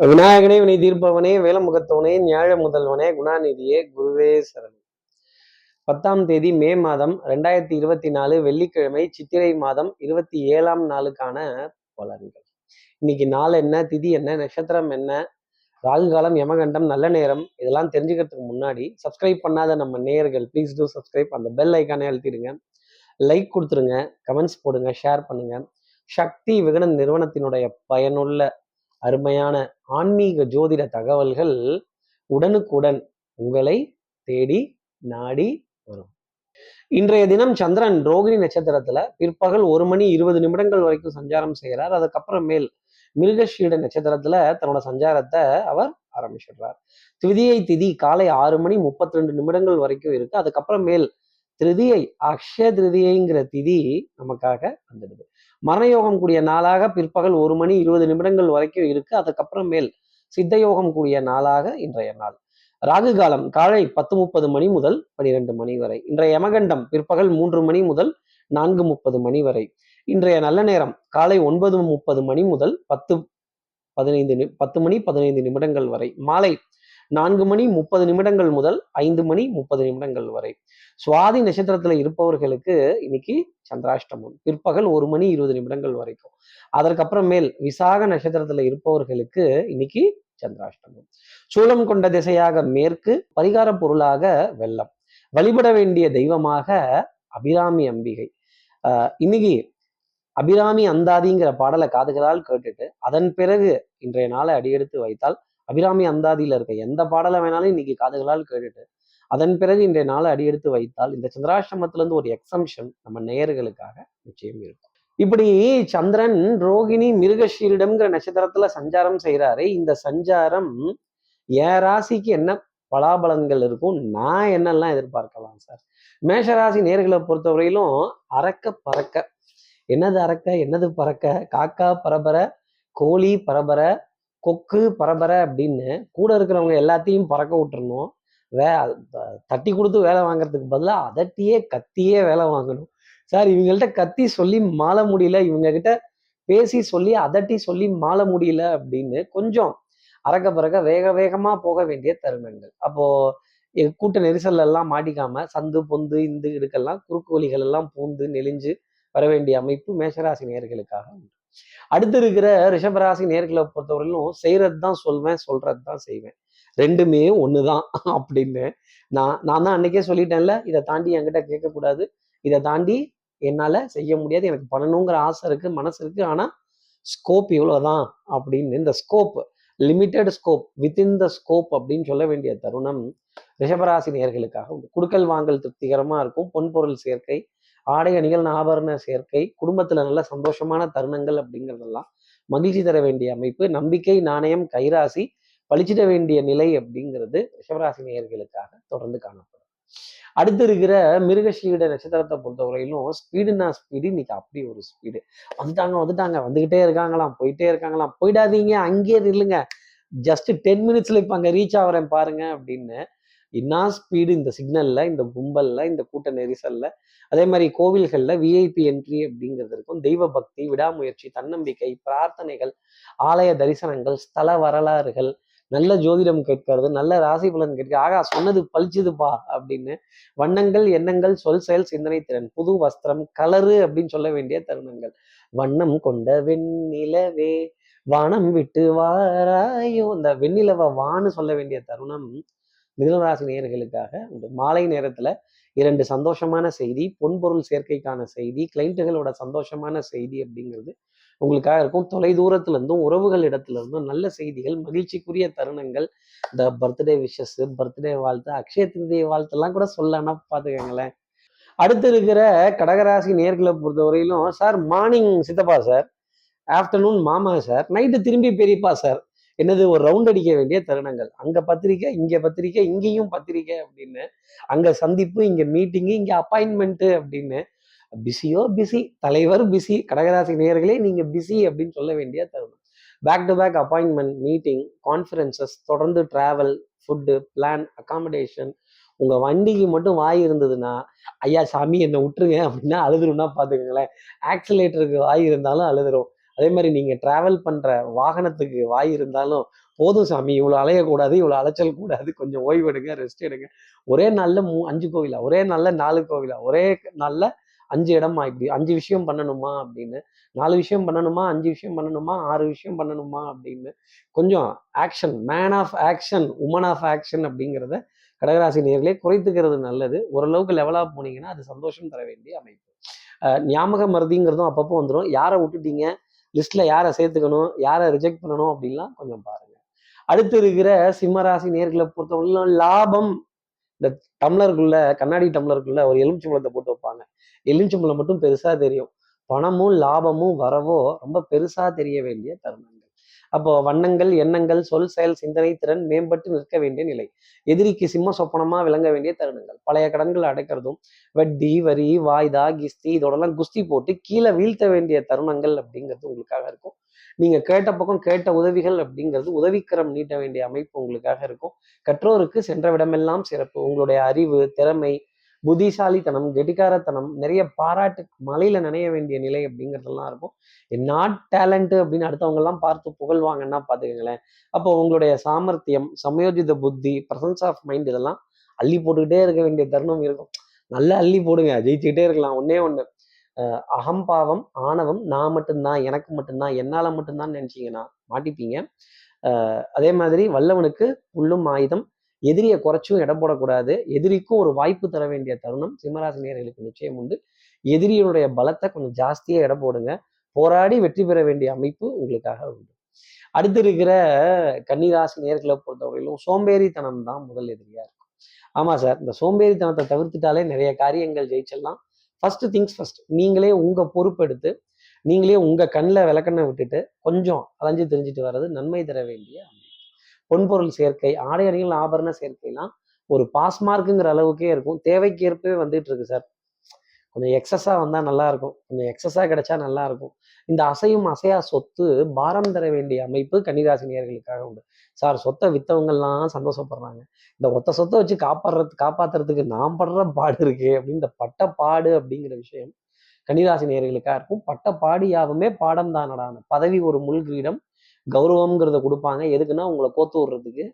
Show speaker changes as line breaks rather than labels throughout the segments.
விநாயகனே வினை தீர்ப்பவனே வேலமுகத்தவனே ஞாழ முதல்வனே குணாநிதியே குருவே சரணம். பத்தாம் தேதி மே மாதம் ரெண்டாயிரத்தி இருபத்தி நாலு வெள்ளிக்கிழமை சித்திரை மாதம் இருபத்தி ஏழாம் நாளுக்கான பலன்கள். இன்னைக்கு நாள் என்ன திதி என்ன நட்சத்திரம் என்ன ராகு காலம் யமகண்டம் நல்ல நேரம் இதெல்லாம் தெரிஞ்சுக்கிறதுக்கு முன்னாடி சப்ஸ்கிரைப் பண்ணாத நம்ம நேயர்கள் ப்ளீஸ் டூ சப்ஸ்கிரைப் அந்த பெல் ஐக்கானே அழுத்திடுங்க. லைக் கொடுத்துருங்க கமெண்ட்ஸ் போடுங்க ஷேர் பண்ணுங்க. சக்தி விகடன் நிறுவனத்தினுடைய பயனுள்ள அருமையான ஆன்மீக ஜோதிட தகவல்கள் உடனுக்குடன் உங்களை தேடி நாடி வரும். இன்றைய தினம் சந்திரன் ரோகிணி நட்சத்திரத்துல பிற்பகல் ஒரு மணி இருபது நிமிடங்கள் வரைக்கும் சஞ்சாரம் செய்கிறார். அதுக்கப்புறம் மேல் மிருகஷீட நட்சத்திரத்துல தன்னோட சஞ்சாரத்தை அவர் ஆரம்பிச்சிடுறார். திருதியை திதி காலை ஆறு மணி முப்பத்தி ரெண்டு நிமிடங்கள் வரைக்கும் இருக்கு. அதுக்கப்புறமேல் திருதியை அக்ஷய திருதியைங்கிற திதி நமக்காக வந்துடுது. மரணயோகம் கூடிய நாளாக பிற்பகல் ஒரு மணி இருபது நிமிடங்கள் வரைக்கும் இருக்கு. அதுக்கப்புறம் மேல் சித்தயோகம் கூடிய நாளாக இன்றைய நாள். ராகு காலம் காலை பத்து முப்பது மணி முதல் பனிரெண்டு மணி வரை. இன்றைய யமகண்டம் பிற்பகல் மூன்று மணி முதல் நான்கு முப்பது மணி வரை. இன்றைய நல்ல நேரம் காலை ஒன்பது முப்பது மணி முதல் பத்து பதினைந்து பத்து மணி பதினைந்து நிமிடங்கள் வரை. மாலை நான்கு மணி முப்பது நிமிடங்கள் முதல் ஐந்து மணி முப்பது நிமிடங்கள் வரை. சுவாதி நட்சத்திரத்துல இருப்பவர்களுக்கு இன்னைக்கு சந்திராஷ்டமம். பிற்பகல் ஒரு மணி இருபது நிமிடங்கள் வரைக்கும். அதற்கப்புறமேல் மேல் விசாக நட்சத்திரத்துல இருப்பவர்களுக்கு இன்னைக்கு சந்திராஷ்டமம். சூலம் கொண்ட திசையாக மேற்கு பரிகார பொருளாக வெள்ளம். வழிபட வேண்டிய தெய்வமாக அபிராமி அம்பிகை. ஆஹ் இன்னைக்கு அபிராமி அந்தாதிங்கிற பாடலை காதுகளால் கேட்டுட்டு அதன் பிறகு இன்றைய நாளை அடியெடுத்து வைத்தால் அபிராமி அந்தாதியில இருக்க எந்த பாடலை வேணாலும் இன்னைக்கு காதுகளால் கேட்டுட்டு அதன் பிறகு இன்றைய நாளை அடியெடுத்து வைத்தால் இந்த சந்திராசிரமத்திலேருந்து இருந்து ஒரு எக்ஸம்ஷன் நம்ம நேயர்களுக்காக நிச்சயம் இருக்கும். இப்படி சந்திரன் ரோகிணி மிருகஷீரிடம்ங்கிற நட்சத்திரத்துல சஞ்சாரம் செய்யறாரு இந்த சஞ்சாரம் என் ராசிக்கு என்ன பலாபலன்கள் இருக்கும் நான் என்னெல்லாம் எதிர்பார்க்கலாம் சார்? மேஷராசி நேர்களை பொறுத்தவரையிலும் அறக்க பறக்க. என்னது அறக்க என்னது பறக்க? காக்கா பரபர? கோழி பரபர? கொக்கு பரபர அப்படின்னு கூட இருக்கிறவங்க எல்லாத்தையும் பறக்க விட்டுறணும். வே தட்டி கொடுத்து வேலை வாங்குறதுக்கு பதிலாக அதட்டியே கத்தியே வேலை வாங்கணும். சார் இவங்கள்ட்ட கத்தி சொல்லி மாள முடியல. இவங்க கிட்ட பேசி சொல்லி அதட்டி சொல்லி மாள முடியல அப்படின்னு கொஞ்சம் அறக்க பறக்க வேக வேகமா போக வேண்டிய தருணங்கள். அப்போ கூட்ட நெரிசல் எல்லாம் மாட்டிக்காம சந்து பொந்து இந்து இதுக்கெல்லாம் குறுக்கு வழிகள் எல்லாம் பூந்து நெளிஞ்சு வர வேண்டிய அமைப்பு மேஷராசி நேர்களுக்காக உண்டு. அடுத்து இருக்கிற ரிஷபராசி நேர்களை பொறுத்தவரையிலும் செய்கிறது தான் சொல்வேன் சொல்கிறது தான் செய்வேன். ரெண்டுமே ஒண்ணுதான் அப்படின்னு நான் நான் தான் அன்னைக்கே சொல்லிட்டேன்ல இதை தாண்டி என்கிட்ட கேட்கக்கூடாது. இதை தாண்டி என்னால செய்ய முடியாது எனக்கு பண்ணணுங்கிற ஆசை இருக்கு மனசு இருக்குது ஆனா ஸ்கோப் இவ்வளவுதான் அப்படின்னு இந்த scope limited scope within the scope அப்படின்னு சொல்ல வேண்டிய தருணம் ரிஷபராசி நேர்களுக்காக கொடுக்கல் குடுக்கல் வாங்கல் திருப்திகரமா இருக்கும் பொன்பொருள் சேர்க்கை ஆடை அணிகள் ஆபரண சேர்க்கை குடும்பத்துல நல்ல சந்தோஷமான தருணங்கள் அப்படிங்கிறதெல்லாம் மகிழ்ச்சி தர வேண்டிய அமைப்பு நம்பிக்கை நாணயம் கைராசி பழிச்சிட வேண்டிய நிலை அப்படிங்கிறது ரிஷபராசி நேயர்களுக்காக தொடர்ந்து காணப்படும். அடுத்து இருக்கிற மிருகஷீட நட்சத்திரத்தை பொறுத்தவரையிலும் ஸ்பீடுனா ஸ்பீடு இன்னைக்கு அப்படி ஒரு ஸ்பீடு. வந்துட்டாங்க வந்துட்டாங்க வந்துகிட்டே இருக்காங்களாம் போயிட்டே இருக்காங்களாம் போயிடாதீங்க அங்கேயே நில்லுங்க. ஜஸ்ட் டென் மினிட்ஸ்ல இப்ப அங்க ரீச் ஆகிறேன் பாருங்க அப்படின்னு இன்னா ஸ்பீடு இந்த சிக்னல்ல இந்த கும்பல்ல இந்த கூட்ட நெரிசல்ல அதே மாதிரி கோவில்கள்ல விஐபி என்ட்ரி அப்படிங்கிறதுக்கும் தெய்வ பக்தி விடாமுயற்சி தன்னம்பிக்கை பிரார்த்தனைகள் ஆலய தரிசனங்கள் ஸ்தல வரலாறுகள் நல்ல ஜோதிடம் கேட்கறது நல்ல ராசி பலன் கேட்க ஆகா சொன்னது பழிச்சுதுப்பா அப்படின்னு வண்ணங்கள் எண்ணங்கள் சொல் செயல் சிந்தனை திறன் புது வஸ்திரம் கலரு அப்படின்னு சொல்ல வேண்டிய தருணங்கள். வண்ணம் கொண்ட வெண்ணிலவே வானம் விட்டு வாராயோ இந்த வெண்ணிலவ வான்னு சொல்ல வேண்டிய தருணம் மிதனராசி நேயர்களுக்காக உண்டு மாலை நேரத்துல இரண்டு சந்தோஷமான செய்தி பொன்பொருள் சேர்க்கைக்கான செய்தி கிளைண்ட்டுகளோட சந்தோஷமான செய்தி அப்படிங்கிறது உங்களுக்காக இருக்கும். தொலை தூரத்துலேருந்தும் உறவுகள் இடத்துல இருந்தும் நல்ல செய்திகள் மகிழ்ச்சிக்குரிய தருணங்கள் இந்த பர்த்டே விஷஸ் பர்த்டே வாழ்த்து அக்ஷய திருதிய வாழ்த்துலாம் கூட சொல்லனா பாத்துக்கோங்களேன். அடுத்து இருக்கிற கடகராசி நேர்களை பொறுத்தவரையிலும் சார் மார்னிங் சித்தப்பா சார் ஆஃப்டர்நூன் மாமா சார் நைட்டு திரும்பி பெரியப்பா சார் என்னது ஒரு ரவுண்ட் அடிக்க வேண்டிய தருணங்கள். அங்க பத்திரிக்கை இங்க பத்திரிக்கை இங்கேயும் பத்திரிக்கை அப்படின்னு அங்க சந்திப்பு இங்க மீட்டிங்கு இங்க அப்பாயின்மெண்ட் அப்படின்னு பிஸியோ பிஸி தலைவர் பிஸி கடகராசி நேயர்களே நீங்க பிஸி அப்படின்னு சொல்ல வேண்டிய தருணம். Back to back appointment meeting conferences தொடர்ந்து டிராவல் ஃபுட்டு பிளான் அகாமடேஷன் உங்க வண்டிக்கு மட்டும் வாய் இருந்ததுன்னா ஐயா சாமி என்னை விட்டுருங்க அப்படின்னா அழுதுருன்னா பாத்துக்கோங்களேன். ஆக்சிலேட்டருக்கு வாய் இருந்தாலும் அழுதுரும். அதே மாதிரி நீங்க டிராவல் பண்ற வாகனத்துக்கு வாய் இருந்தாலும் போதும் சாமி இவ்வளோ அலையக்கூடாது இவ்வளோ அலைச்சல் கூடாது கொஞ்சம் ஓய்வு எடுங்க ரெஸ்ட் எடுங்க. ஒரே நாள்ல மூ அஞ்சு கோவிலா? ஒரே நாள்ல நாலு கோவிலா? ஒரே நாள்ல அஞ்சு இடமா இப்படி அஞ்சு விஷயம் பண்ணணுமா அப்படின்னு? நாலு விஷயம் பண்ணணுமா? அஞ்சு விஷயம் பண்ணணுமா? ஆறு விஷயம் பண்ணணுமா அப்படின்னு கொஞ்சம் action man of action woman of action அப்படிங்கிறத கடகராசி நேர்களே குறைத்துக்கிறது நல்லது. ஓரளவுக்கு லெவலாக போனீங்கன்னா அது சந்தோஷம் தர வேண்டிய அமைப்பு. ஞாபக மருதிங்கிறதும் அப்பப்போ வந்துடும் யாரை விட்டுட்டீங்க? லிஸ்ட்ல யாரை சேர்த்துக்கணும் யாரை ரிஜெக்ட் பண்ணணும் அப்படின்லாம் கொஞ்சம் பாருங்க. அடுத்து இருக்கிற சிம்மராசி நேர்களை பொறுத்தவரையிலும் லாபம். இந்த டம்ளருக்குள்ள கண்ணாடி டம்ளருக்குள்ள ஒரு எலுமிச்சம்பழத்தை போட்டு வைப்பாங்க. எலுமிச்சம்பழம் மட்டும் பெருசா தெரியும். பணமும் லாபமும் வரவோ ரொம்ப பெருசா தெரிய வேண்டிய தருணம் அப்போ வண்ணங்கள் எண்ணங்கள் சொல் செயல் சிந்தனை திறன் மேம்பட்டு நிற்க வேண்டிய நிலை. எதிரிக்கு சிம்ம சொப்பனமா விளங்க வேண்டிய தருணங்கள். பழைய கடன்கள் அடைக்கிறதும் வட்டி வரி வாய்தா கிஸ்தி இதோடலாம் குஸ்தி போட்டு கீழே வீழ்த்த வேண்டிய தருணங்கள் அப்படிங்கிறது உங்களுக்காக இருக்கும். நீங்க கேட்ட பக்கம் கேட்ட உதவிகள் அப்படிங்கிறது உதவிக்கரம் நீட்ட வேண்டிய அமைப்பு உங்களுக்காக இருக்கும். கற்றோருக்கு சென்ற விடமெல்லாம் சிறப்பு. உங்களுடைய அறிவு திறமை புத்திசாலித்தனம் கெட்டிக்காரத்தனம் நிறைய பாராட்டு மலையில நினைய வேண்டிய நிலை அப்படிங்கிறதெல்லாம் இருக்கும். நாட் டேலண்ட் அப்படின்னு அடுத்தவங்க எல்லாம் பார்த்து புகழ்வாங்கன்னா பாத்துக்கங்களேன் அப்போ உங்களுடைய சாமர்த்தியம் சமயோஜித புத்தி பிரசன்ஸ் ஆஃப் மைண்ட் இதெல்லாம் அள்ளி போட்டுக்கிட்டே இருக்க வேண்டிய தருணம் இருக்கும். நல்லா அள்ளி போடுங்க ஜெயிச்சுக்கிட்டே இருக்கலாம் ஒன்னே ஒன்று அகம்பாவம் ஆணவம் நான் மட்டும்தான் எனக்கு மட்டும்தான் என்னால் மட்டும்தான் நினச்சிங்கன்னா மாட்டிப்பீங்க. அதே மாதிரி வல்லவனுக்கு புல்லும் ஆயுதம் எதிரியை குறைச்சும் இடம் போடக்கூடாது. எதிரிக்கும் ஒரு வாய்ப்பு தர வேண்டிய தருணம் சிம்மராசி நேர்களுக்கு நிச்சயம் உண்டு. எதிரியினுடைய பலத்தை கொஞ்சம் ஜாஸ்தியாக இடம் போடுங்க. போராடி வெற்றி பெற வேண்டிய அமைப்பு உங்களுக்காக உண்டு. அடுத்து இருக்கிற கன்னிராசி நேர்களை பொறுத்தவரையிலும் சோம்பேறித்தனம் தான் முதல் எதிரியா இருக்கும். ஆமா சார் இந்த சோம்பேறித்தனத்தை தவிர்த்துட்டாலே நிறைய காரியங்கள் ஜெயிச்சிடலாம். ஃபர்ஸ்ட் திங்ஸ் ஃபர்ஸ்ட் நீங்களே உங்க பொறுப்பெடுத்து நீங்களே உங்க கண்ணில் விளக்கண்ணை விட்டுட்டு கொஞ்சம் அலைஞ்சு தெரிஞ்சுட்டு வர்றது நன்மை தர வேண்டிய பொன்பொருள் சேர்க்கை ஆடை அணிகள் ஆபரண சேர்க்கைலாம் ஒரு பாஸ் மார்க்குங்கிற அளவுக்கே இருக்கும். தேவைக்கேற்பவே வந்துட்டு இருக்கு சார். கொஞ்சம் எக்ஸஸா வந்தா நல்லா இருக்கும். கொஞ்சம் எக்ஸஸா கிடைச்சா நல்லா இருக்கும். இந்த அசையும் அசையா சொத்து பாரம் தர வேண்டிய அமைப்பு கன்னிராசினியர்களுக்காக உண்டு. சார் சொத்தை வித்தவங்கள்லாம் சந்தோஷப்படுறாங்க. இந்த ஒத்த சொத்தை வச்சு காப்பாடுறது காப்பாத்துறதுக்கு நான் படுற பாடு இருக்கு அப்படின்னு இந்த பட்டப்பாடு அப்படிங்கிற விஷயம் கன்னிராசி நேர்களுக்காக இருக்கும். பட்டப்பாடு யாவுமே பாடம் தானடான பதவி ஒரு முள் கிரீடம் கௌரவம்ங்கிறத கொடுப்பாங்க. எதுக்குன்னா உங்களை கோத்து விடுறதுக்கு.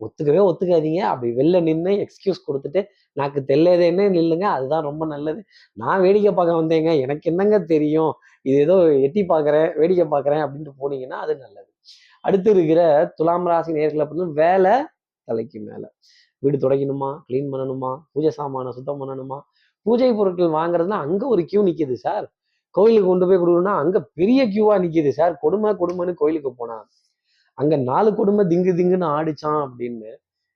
ஒத்துக்கவே ஒத்துக்காதீங்க. அப்படி வெளில நின்று எக்ஸ்கியூஸ் கொடுத்துட்டு நாக்கு தெரியலேதேன்னு நில்லுங்க. அதுதான் ரொம்ப நல்லது. நான் வேடிக்கை பார்க்க வந்தேங்க. எனக்கு என்னங்க தெரியும்? இது ஏதோ எட்டி பார்க்குறேன் வேடிக்கை பார்க்குறேன் அப்படின்ட்டு போனீங்கன்னா அது நல்லது. அடுத்து இருக்கிற துலாம் ராசி நேர்களை அப்படின்னு வேலை தலைக்கு மேலே. வீடு துடைக்கணுமா? க்ளீன் பண்ணணுமா? பூஜை சாமானை சுத்தம் பண்ணணுமா? பூஜை பொருட்கள் வாங்குறதுனா அங்கே ஒரு கியூ நிற்கிது சார் கோயிலுக்கு கொண்டு போய் கொடுக்கணும்னா அங்க பெரிய கியூவாக நிக்குது. சார் கொடுமை கொடுமைன்னு கோயிலுக்கு போனா அங்க நாலு கொடுமை திங்கு திங்குன்னு ஆடிச்சான் அப்படின்னு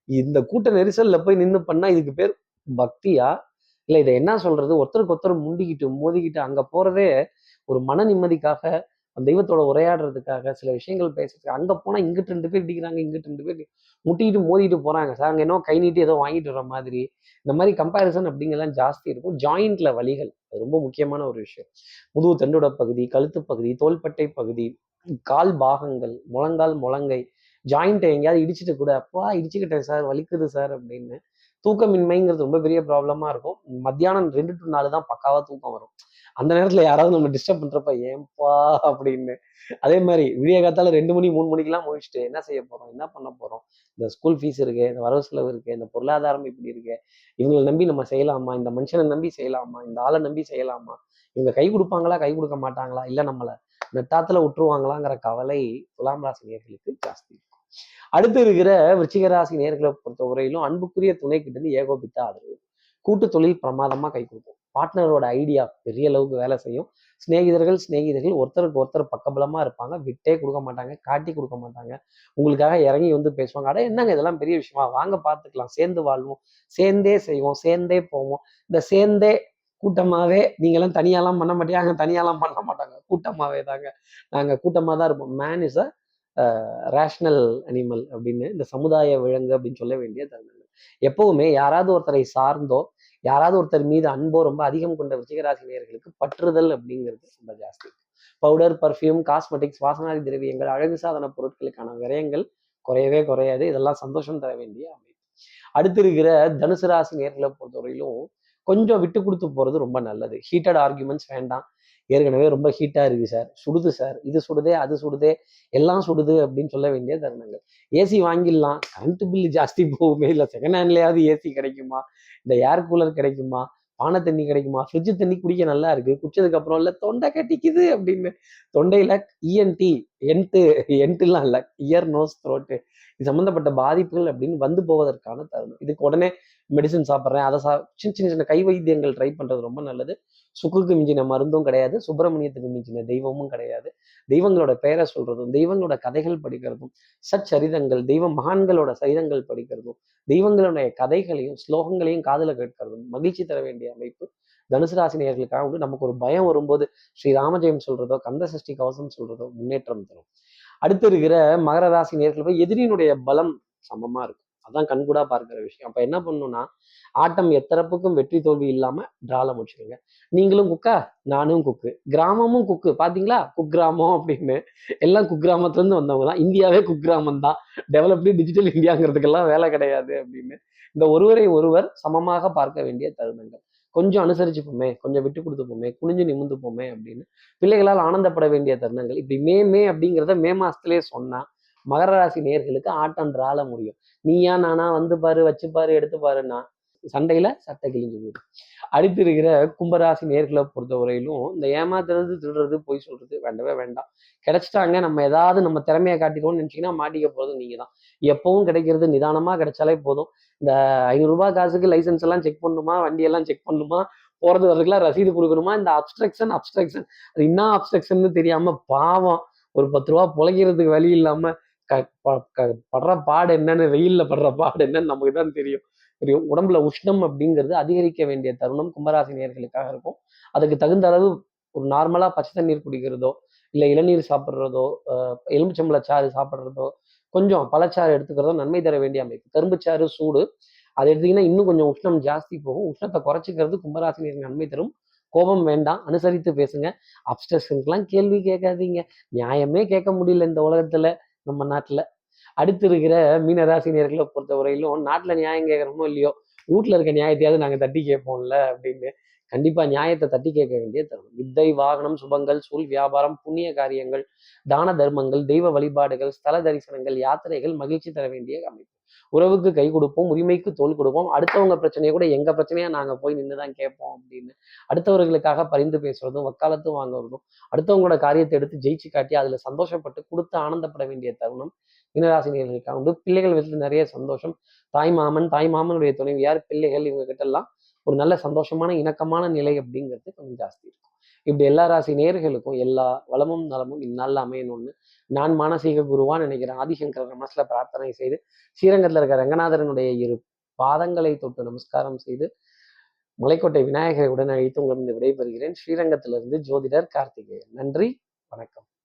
இந்த கூட்ட நெரிசல்ல போய் நின்று பண்ணா இதுக்கு பேர் பக்தியா? இல்ல இதை என்ன சொல்றது? ஒருத்தருக்கு ஒருத்தர் முண்டிக்கிட்டு மோதிக்கிட்டு அங்க போறதே ஒரு மன நிம்மதிக்காக அந்த தெய்வத்தோட உரையாடுறதுக்காக சில விஷயங்கள் பேசுறதுக்கு அங்கே போனால் இங்கிட்டு ரெண்டு பேர் இடிக்கிறாங்க இங்கிட்டு ரெண்டு பேர் முட்டிக்கிட்டு மோதிட்டு போகிறாங்க சார் அங்கே என்ன கை நீட்டி ஏதோ வாங்கிட்டு வர மாதிரி. இந்த மாதிரி கம்பேரிசன் அப்படிங்கெல்லாம் ஜாஸ்தி இருக்கும். ஜாயிண்ட்ல வலிகள் அது ரொம்ப முக்கியமான ஒரு விஷயம். முதுகு தண்டோட பகுதி கழுத்து பகுதி தோள்பட்டை பகுதி கால் பாகங்கள் முழங்கால் முழங்கை ஜாயிண்ட்டை எங்கேயாவது இடிச்சிட்டு கூட அப்பா இடிச்சுக்கிட்டேன் சார் வலிக்குது சார் அப்படின்னு தூக்கமின்மைங்கிறது ரொம்ப பெரிய ப்ராப்ளமா இருக்கும். மத்தியானம் ரெண்டு டு நாலு தான் பக்காவா தூக்கம் வரும். அந்த நேரத்துல யாராவது நம்ம டிஸ்டர்ப் பண்றப்ப ஏன்பா? அப்படின்னு. அதே மாதிரி விடிய காத்தால ரெண்டு மணி மூணு மணிக்கெல்லாம் முடிச்சுட்டு என்ன செய்ய போறோம்? என்ன பண்ண போறோம்? இந்த ஸ்கூல் ஃபீஸ் இருக்கு இந்த வரவு செலவு இருக்கு இந்த பொருளாதாரம் இப்படி இருக்கு. இவங்களை நம்பி நம்ம செய்யலாமா? இந்த மனுஷனை நம்பி செய்யலாமா? இந்த ஆளை நம்பி செய்யலாமா? இவங்க கை கொடுப்பாங்களா? கை கொடுக்க மாட்டாங்களா? இல்ல நம்மள நெட்டாத்துல விட்டுருவாங்களாங்கிற கவலை துலாம் ராசி நேர்களுக்கு ஜாஸ்தி இருக்கும். அடுத்து இருக்கிற விருச்சிக ராசி நேர்களை பொறுத்த வரையிலும் அன்புக்குரிய துணை கிட்ட இருந்து ஏகோபித்த ஆதரவு. கூட்டு தொழில் பிரமாதமா கை கொடுக்கும். பார்ட்னரோட ஐடியா பெரிய அளவுக்கு வேலை செய்யும். சிநேகிதர்கள் சிநேகிதர்கள் ஒருத்தருக்கு ஒருத்தர் பக்கபலமாக இருப்பாங்க. விட்டே கொடுக்க மாட்டாங்க காட்டி கொடுக்க மாட்டாங்க. உங்களுக்காக இறங்கி வந்து பேசுவாங்க. அட என்னங்க இதெல்லாம் பெரிய விஷயமா? வாங்க பார்த்துக்கலாம். சேர்ந்து வாழ்வோம். சேர்ந்தே செய்வோம். சேர்ந்தே போவோம். இந்த சேர்ந்தே கூட்டமாகவே நீங்களாம் தனியாலாம் பண்ண மாட்டீங்க தனியாலாம் பண்ண மாட்டாங்க. கூட்டமாகவே தாங்க. நாங்கள் கூட்டமாக தான் இருப்போம். Man is a rational animal அப்படின்னு இந்த சமுதாய விலங்கு அப்படின்னு சொல்ல வேண்டிய தருணங்கள் எப்பவுமே யாராவது ஒருத்தரை சார்ந்தோ யாராவது ஒருத்தர் மீது அன்போ ரொம்ப அதிகம் கொண்ட விருச்சிகராசி நேயர்களுக்கு பற்றுதல் அப்படிங்கிறது ரொம்ப ஜாஸ்தி. பவுடர் பர்ஃப்யூம் காஸ்மெட்டிக்ஸ் வாசனாதி திரவியங்கள் அழகு சாதன பொருட்களுக்கான விரயங்கள் குறையவே குறையாது. இதெல்லாம் சந்தோஷம் தர வேண்டிய அமைப்பு. அடுத்து இருக்கிற தனுசு ராசி நேர்களை பொறுத்தவரையிலும் கொஞ்சம் விட்டு கொடுத்து போறது ரொம்ப நல்லது. ஹீட்டட் ஆர்குமெண்ட்ஸ் வேண்டாம். ஏற்கனவே ரொம்ப ஹீட்டா இருக்கு சார் சுடுது சார் இது சுடுதே அது சுடுதே எல்லாம் சுடுது அப்படின்னு சொல்ல வேண்டிய தருணங்கள். ஏசி வாங்கிடலாம். கரண்ட் பில்லு ஜாஸ்தி போகுமே இல்லை. செகண்ட் ஹேண்ட்லேயாவது ஏசி கிடைக்குமா? இந்த ஏர் கூலர் கிடைக்குமா? பானை தண்ணி கிடைக்குமா? ஃப்ரிட்ஜ் தண்ணி குடிக்க நல்லா இருக்கு. குடிச்சதுக்கு அப்புறம் இல்ல தொண்டை கட்டிக்குது அப்படின்னு. தொண்டையில இஎன்டி என்ட்டு என்ட்டுலாம் இல்லை. இயர் நோஸ் த்ரோட்டு இது சம்மந்தப்பட்ட பாதிப்புகள் அப்படின்னு வந்து போவதற்கான தருணம். இதுக்கு உடனே மெடிசன் சாப்பிட்றேன். அதை சா சின்ன சின்ன சின்ன கை வைத்தியங்கள் ட்ரை பண்றது ரொம்ப நல்லது. சுக்குக்கு மிஞ்சின மருந்தும் கிடையாது. சுப்பிரமணியத்துக்கு மிஞ்சின தெய்வமும் கிடையாது. தெய்வங்களோட பெயரை சொல்றதும் தெய்வங்களோட கதைகள் படிக்கிறதும் சச்சரிதங்கள் தெய்வ மகான்களோட சரிதங்கள் படிக்கிறதும் தெய்வங்களுடைய கதைகளையும் ஸ்லோகங்களையும் காதல கேட்கறதும் மகிழ்ச்சி தர வேண்டிய அமைப்பு தனுசு ராசினியர்களுக்காக உண்டு. நமக்கு ஒரு பயம் வரும்போது ஸ்ரீ ராமஜெயம் சொல்றதோ கந்த சஷ்டி கவசம் சொல்றதோ முன்னேற்றம் தரும். அடுத்து இருக்கிற மகர ராசி நேர்கள் போய் எதிரியினுடைய பலம் சமமா இருக்கும் அதான் கண்கூடா பார்க்கிற விஷயம். அப்போ என்ன பண்ணணும்னா ஆட்டம் எத்தரப்புக்கும் வெற்றி தோல்வி இல்லாம டிரால முடிச்சிருங்க. நீங்களும் குக்கா நானும் குக்கு கிராமமும் குக்கு பார்த்தீங்களா குக்கிராமம் அப்படின்னு. எல்லாம் குக்கிராமத்துல இருந்து வந்தவங்க தான் இந்தியாவே குக்கிராமம் தான் டெவலப்டு டிஜிட்டல் இந்தியாங்கிறதுக்கெல்லாம் வேலை கிடையாது அப்படின்னு. இந்த ஒருவரை ஒருவர் சமமாக பார்க்க வேண்டிய தருணங்கள். கொஞ்சம் அனுசரிச்சுப்போமே. கொஞ்சம் விட்டு கொடுத்துப்போமே. குனிஞ்சு நிமிந்து போமே அப்படின்னு. பிள்ளைகளால் ஆனந்தப்பட வேண்டிய தருணங்கள். இப்படி மே மே அப்படிங்கிறத மே மாசத்துலயே சொன்னா மகர ராசி நேர்களுக்கு ஆட்டம் டிரால முடியும். நீயா நானா வந்து பாரு வச்சு பாரு எடுத்து பாருன்னா சண்டையில சட்டை கிழிஞ்சு போயிடும். அடுத்து இருக்கிற கும்பராசி நேர்களை பொறுத்தவரையிலும் இந்த ஏமாத்துறது திருடுறது பொய் சொல்றது வேண்டவே வேண்டாம். கிடைச்சிட்டாங்க நம்ம ஏதாவது நம்ம திறமையை காட்டிக்கணும்னு நினைச்சீங்கன்னா மாட்டிக்க போறது நீங்க தான் எப்பவும் கிடைக்கிறது நிதானமா கிடைச்சாலே போதும். இந்த ஐநூறு ரூபாய் காசுக்கு லைசன்ஸ் எல்லாம் செக் பண்ணணுமா? வண்டியெல்லாம் செக் பண்ணணுமா? போறது வர்றதுக்குலாம் ரசீது கொடுக்கணுமா? இந்த அப்ஸ்ட்ரக்ஷன் அப்ஸ்ட்ரக்ஷன் அது என்ன அப்ஸ்ட்ரக்ஷன் தெரியாம பாவம். ஒரு பத்து ரூபா பிழைக்கிறதுக்கு வழி இல்லாம படுற பாடு என்னன்னு வெயில்ல படுற பாடு என்னன்னு நமக்கு தான் தெரியும். தெரியும். உடம்புல உஷ்ணம் அப்படிங்கிறது அதிகரிக்க வேண்டிய தருணம் கும்பராசி நேர்களுக்காக இருக்கும். அதுக்கு தகுந்த அளவு ஒரு நார்மலா பச்சை தண்ணீர் குடிக்கிறதோ இல்ல இளநீர் சாப்பிட்றதோ எலுமிச்சம்பழ சாறு சாப்பிட்றதோ கொஞ்சம் பழச்சாறு எடுத்துக்கிறதோ நன்மை தர வேண்டிய அமைப்பு. கரும்புச்சாறு சூடு. அதை எடுத்தீங்கன்னா இன்னும் கொஞ்சம் உஷ்ணம் ஜாஸ்தி போகும். உஷ்ணத்தை குறைச்சிக்கிறது கும்பராசினியருக்கு நன்மை தரும். கோபம் வேண்டாம். அனுசரித்து பேசுங்க. அப்டேஷனுக்குலாம் கேள்வி கேட்காதீங்க. நியாயமே கேட்க முடியல இந்த உலகத்துல. நம்ம நாட்டில். அடுத்து இருக்கிற மீனராசினியர்களை பொறுத்தவரையிலும் நாட்டில் நியாயம் கேட்குறோமோ இல்லையோ வீட்டில் இருக்க நியாயத்தையாவது நாங்கள் தட்டி கேட்போம்ல அப்படின்னு கண்டிப்பா நியாயத்தை தட்டி கேட்க வேண்டிய தருணம் வித்தை வாகனம் சுபங்கள் சூழ் வியாபாரம் புண்ணிய காரியங்கள் தான தர்மங்கள் தெய்வ வழிபாடுகள் ஸ்தல தரிசனங்கள் யாத்திரைகள் மகிழ்ச்சி தர வேண்டிய அமைப்பு. உறவுக்கு கை கொடுப்போம் உரிமைக்கு தோல் கொடுப்போம். அடுத்தவங்க பிரச்சனையை கூட எங்க பிரச்சனையா நாங்க போய் நின்றுதான் கேட்போம் அப்படின்னு அடுத்தவர்களுக்காக பரிந்து பேசுறதும் வக்காலத்தும் வாங்குறதும் அடுத்தவங்களோட காரியத்தை எடுத்து ஜெயிச்சு காட்டி அதுல சந்தோஷப்பட்டு கொடுத்து ஆனந்தப்பட வேண்டிய தருணம் மீனராசினியர்களுக்காக உண்டு. பிள்ளைகள் வீட்டில் நிறைய சந்தோஷம். தாய் மாமன் தாய் மாமனுடைய துணைவியார் பிள்ளைகள் இவங்க கிட்ட எல்லாம் ஒரு நல்ல சந்தோஷமான இணக்கமான நிலை அப்படிங்கிறது கொஞ்சம் ஜாஸ்தி இருக்கும். இப்படி எல்லா ராசி நேர்களுக்கும் எல்லா வளமும் நலமும் இந்நாளில் அமையணும்னு நான் மானசீக குருவா நினைக்கிறேன். ஆதிசங்கர மனசுல பிரார்த்தனை செய்து ஸ்ரீரங்கத்தில் இருக்கிற ரங்கநாதரனுடைய இரு பாதங்களை தொட்டு நமஸ்காரம் செய்து மலைக்கோட்டை விநாயகரை உடன் அழைத்து உங்களிருந்து விடைபெறுகிறேன். ஸ்ரீரங்கத்திலிருந்து ஜோதிடர் கார்த்திகேயன். நன்றி வணக்கம்.